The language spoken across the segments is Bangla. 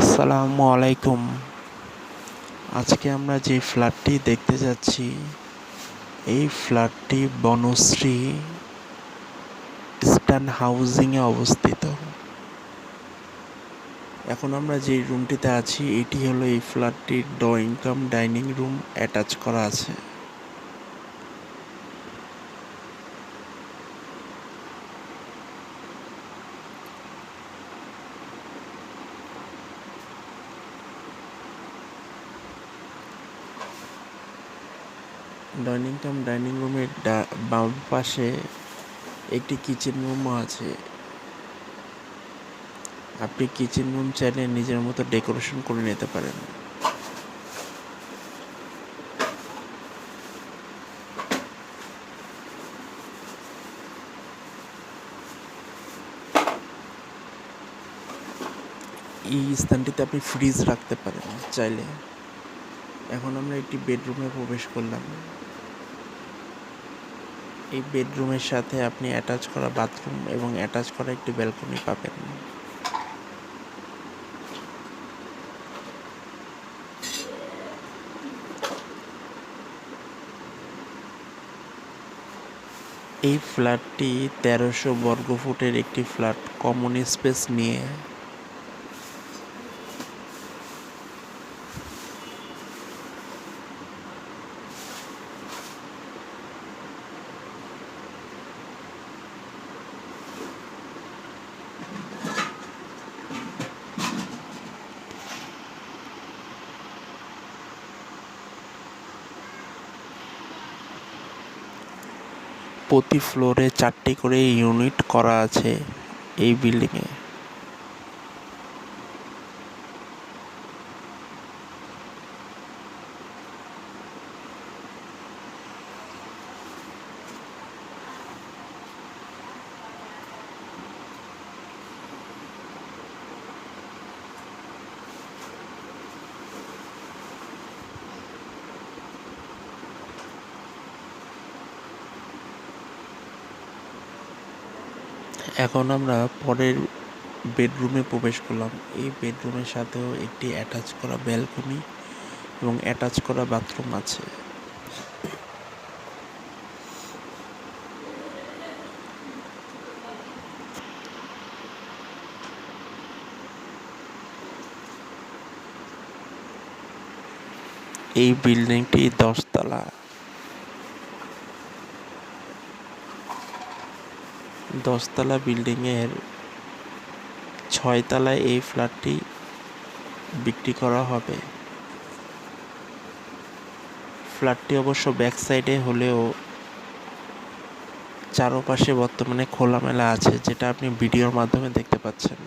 আসসালামু আলাইকুম। আজকে আমরা যে ফ্ল্যাটটি দেখতে যাচ্ছি, এই ফ্ল্যাটটি বনশ্রী ইস্টার্ন হাউজিংয়ে অবস্থিত। এখন আমরা যে রুমটিতে আছি, এটি হলো এই ফ্ল্যাটটির ড ইনকাম ডাইনিং রুম অ্যাটাচ করা আছে। ডাইনিং কাম ডাইনিং রুমের ডা- বাম পাশে একটি কিচেন রুমও আছে। আপনি কিচেন রুম চাইলে নিজের মতো ডেকোরেশন করে নিতে পারেন। এই স্থানটিতে আপনি ফ্রিজ রাখতে পারেন চাইলে। এখন আমরা একটি বেডরুমে প্রবেশ করলাম। এই বেডরুমের সাথে আপনি অ্যাটাচ করা বাথরুম এবং অ্যাটাচ করা একটি ব্যালকনি পাবেন। এই ফ্ল্যাটটি তেরোশো বর্গফুটের একটি ফ্ল্যাট। কমন স্পেস নিয়ে প্রতি ফ্লোরে চারটি করে ইউনিট করা আছে এই বিল্ডিংয়ে এখন আমরা পরের বেডরুমে প্রবেশ করলাম। এই বেডরুমের সাথেও একটি অ্যাটাচ করা ব্যালকনি এবং অ্যাটাচ করা বাথরুম আছে। এই বিল্ডিংটি দশতলা। দশতলা বিল্ডিংয়ের ছয়তলায় এই ফ্ল্যাটটি বিক্রি করা হবে। ফ্ল্যাটটি অবশ্য ব্যাক সাইডে হলেও চারপাশে বর্তমানে খোলামেলা আছে, যেটা আপনি ভিডিওর মাধ্যমে দেখতে পাচ্ছেন।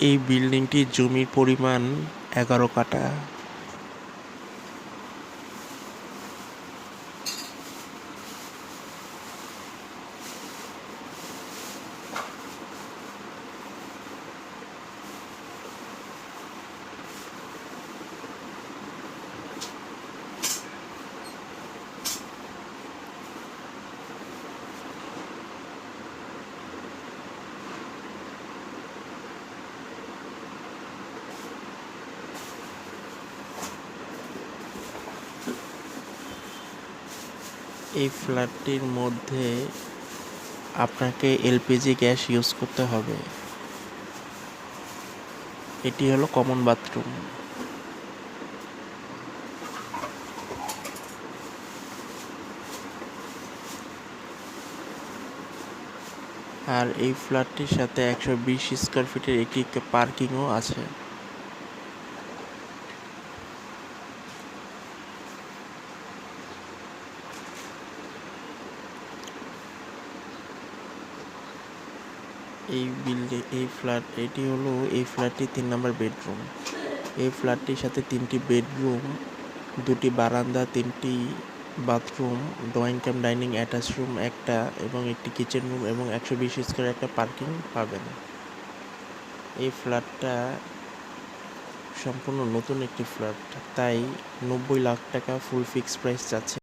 এই বিল্ডিংটির জমির পরিমাণ এগারো কাঠা। এই ফ্ল্যাটটির মধ্যে আপনাকে এলপিজি গ্যাস ইউজ করতে হবে। এটি হলো কমন বাথরুম। আর এই ফ্ল্যাটটির সাথে একশো বিশ স্কোয়ার ফিটের একটি পার্কিংও আছে। এই বিল্ডিং, এই ফ্ল্যাট, এটি হলো এই ফ্ল্যাটটি তিন নম্বর বেডরুম। এই ফ্ল্যাটটির সাথে তিনটি বেডরুম, দুটি বারান্দা, তিনটি bathroom, drawing cum dining, attach room, একটা এবং একটি কিচেন রুম এবং একশো বিশ স্কোয়ার একটা পার্কিং পাবেন। এই ফ্ল্যাটটা সম্পূর্ণ নতুন একটি ফ্ল্যাট, তাই নব্বই লাখ টাকা ফুল ফিক্স প্রাইস যাচ্ছে।